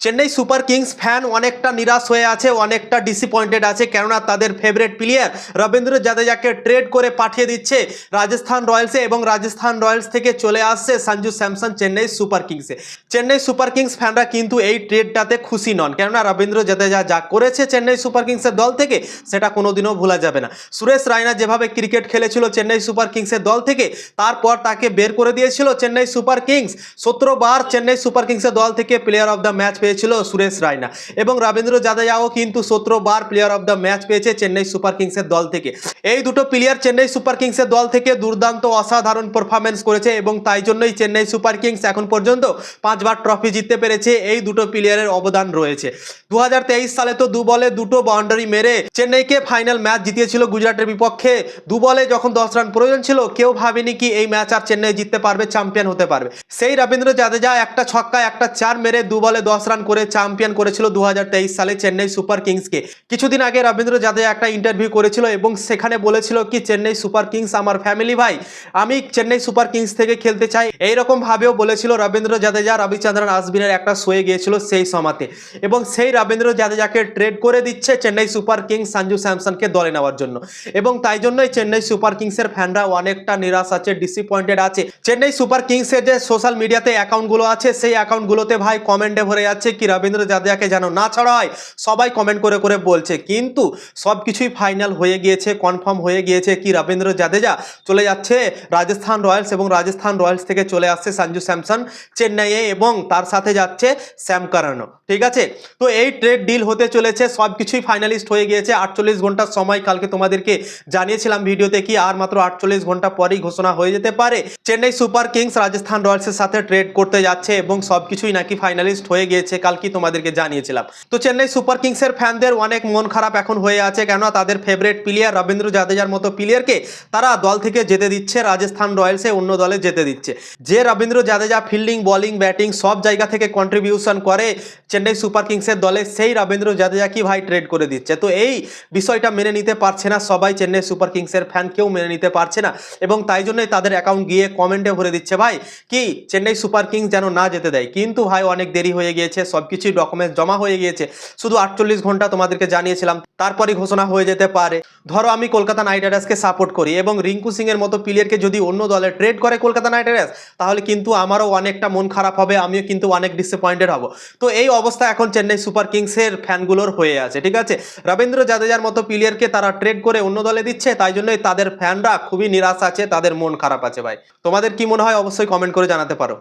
Chennai super Kings fan অনেকটা নিরাশ হয়ে আছে, অনেকটা ডিসঅ্যাপয়েন্টেড আছে, কেননা তাদের ফেভারিট প্লেয়ার রবীন্দ্র জাদেজাকে ট্রেড করে পাঠিয়ে দিচ্ছে রাজস্থান রয়্যালসে এবং রাজস্থান রয়্যালস থেকে চলে আসছে সঞ্জু স্যামসন চেন্নাই সুপার কিংসে চেন্নাই সুপার কিংস ফ্যানরা কিন্তু এই ট্রেডটাতে খুশি নন, কেননা রবীন্দ্র জাদেজা যা করেছে চেন্নাই সুপার কিংসের দল থেকে সেটা কোনোদিনও ভোলা যাবে না। সুরেশ রায়না যেভাবে ক্রিকেট খেলেছিল চেন্নাই সুপার কিংসের দল থেকে, তারপর তাকে বের করে দিয়েছিল চেন্নাই সুপার কিংস। সতেরো বার চেন্নাই সুপার কিংসের দল থেকে প্লেয়ার অফ দ্য ম্যাচ পেয়েছিল সুরেশ রায়না। এবং রবীন্দ্র জাদেজাও কিন্তু সতেরো বার প্লেয়ার অফ দ্য ম্যাচ পেয়েছে চেন্নাই সুপার কিংসের দল থেকে। এই দুটো প্লেয়ার চেন্নাই সুপার কিংসের দল থেকে দুর্দান্ত অসাধারণ পারফরমেন্স করেছে এবং তাই জন্যই চেন্নাই সুপার কিংস এখন পর্যন্ত পাঁচবার ট্রফি জিততে পেরেছে। এই দুটো প্লেয়ারের অবদান রয়েছে। দু সালে তো দু বলে দুটো বাউন্ডারি মেরে চেন্নাইকে ফাইনাল ম্যাচ জিতিয়েছিল গুজরাটের বিপক্ষে। দু বলে যখন দশ রান প্রয়োজন ছিল, কেউ ভাবেনি কি এই ম্যাচ আর চেন্নাই জিততে পারবে চ্যাম্পিয়ন হতে পারবে। সেই রবীন্দ্র জাদেজা একটা ছক্কা, একটা চার মেরে দু বলে দশ রান করে চ্যাম্পিয়ন করেছিল দু হাজার তেইশ সালে চেন্নাই সুপার কিংসকে। কিছুদিন আগে রবীন্দ্র জাদেজা একটা ইন্টারভিউ করেছিল এবং সেখানে বলেছিল কি, চেন্নাই সুপার কিংস আমার ফ্যামিলি ভাই, আমি চেন্নাই সুপার কিংস থেকে খেলতে চাই। এইরকম ভাবেও বলেছিল রবীন্দ্র জাদেজা রবিচন্দ্রন আসবিনের একটা শোয়ে গিয়েছিল সেই সমাতে এবং সেই রবীন্দ্র জাদেজাকে ট্রেড করে দিচ্ছে চেন্নাই সুপার কিংস সঞ্জু স্যামসনকে দলে নেওয়ার জন্য। এবং তাই জন্যই চেন্নাই সুপার কিংসের ফ্যানরা অনেকটা নিরাশ আছে ডিসঅ্যাপয়েন্টেড আছে। চেন্নাই সুপার কিংসের যে সোশ্যাল মিডিয়াতে অ্যাকাউন্টগুলো আছে, সেই অ্যাকাউন্টগুলোতে ভাই কমেন্টে ভরে যাচ্ছে। কি, রবীন্দ্র জাদেজাকে যেন না ছাড়া হয় সবাই কমেন্ট করে করে বলছে। কিন্তু সব কিছুই ফাইনাল হয়ে গিয়েছে কনফার্ম হয়ে গিয়েছে কি, রবীন্দ্র জাদেজা চলে যাচ্ছে রাজস্থান রয়্যালস এবং রাজস্থান রয়্যালস থেকে চলে আসছে সঞ্জু স্যামসন চেন্নাইয়ে এবং তার সাথে যাচ্ছে স্যাম কারানো। ঠিক আছে? তো এই ট্রেড ডিল হতে চলেছে সব কিছুই ফাইনালিস্ট হয়ে গিয়েছে। আটচল্লিশ ঘণ্টার সময় কালকে তোমাদেরকে জানিয়েছিলাম ভিডিওতে কি আর মাত্র আটচল্লিশ ঘণ্টা পরেই ঘোষণা হয়ে যেতে পারে। চেন্নাই সুপার কিংস রাজস্থান রয়্যালসের সাথে ট্রেড করতে যাচ্ছে এবং সব কিছুই নাকি ফাইনালিস্ট হয়ে গিয়েছে। কালকে তোমাদেরকে জানিয়েছিলাম। তো চেন্নাই সুপার কিংসের ফ্যানদের অনেক মন খারাপ এখন হয়ে আছে কেন তাদের ফেভারিট প্লেয়ার রবীন্দ্র জাদেজার মতো প্লেয়ারকে তারা দল থেকে যেতে দিচ্ছে, রাজস্থান রয়্যালসে অন্য দলে যেতে দিচ্ছে। যে Ravindra Jadeja fielding bowling batting সব জায়গা থেকে কন্ট্রিবিউশন করে চেন্নাই সুপার কিংসের দলে, সেই রবীন্দ্র জাদেজা কি ভাই ট্রেড করে দিচ্ছে। তো এই বিষয়টা মেনে নিতে পারছে না সবাই, চেন্নাই সুপার কিংসের ফ্যান কেউ মেনে নিতে পারছে না। এবং তাই জন্যই তাদের অ্যাকাউন্ট গিয়ে কমেন্টে ভরে দিচ্ছে, ভাই, কি চেন্নাই সুপার কিংস যেন না যেতে দেয়? কিন্তু ভাই অনেক দেরি হয়ে গিয়েছে সব কিছুই ডকুমেন্টস জমা হয়ে গিয়েছে। শুধু আটচল্লিশ ঘণ্টা তোমাদেরকে জানিয়েছিলাম তারপরে ঘোষণা হয়ে যেতে পারে। ধরো আমি কলকাতা নাইট রাইডার্সকে সাপোর্ট করি এবং রিঙ্কু সিং এর মতো প্লেয়ারকে যদি অন্য দলে ট্রেড করে কলকাতা নাইট রাইডার্স, তাহলে কিন্তু আমারও অনেকটা মন খারাপ হবে, আমিও কিন্তু অনেক ডিসঅ্যাপয়েন্টেড হব। তো এই অবস্থা এখন চেন্নাই সুপার কিংসের ফ্যানগুলোর হয়ে আছে, ঠিক আছে? রবীন্দ্র জাদেজার মতো প্লেয়ারকে তারা ট্রেড করে অন্য দলে দিচ্ছে, তাই জন্যই তাদের ফ্যানরা খুবই নিরাশ আছে, তাদের মন খারাপ আছে ভাই। তোমাদের কি মনে হয়, অবশ্যই কমেন্ট করে জানাতে পারো।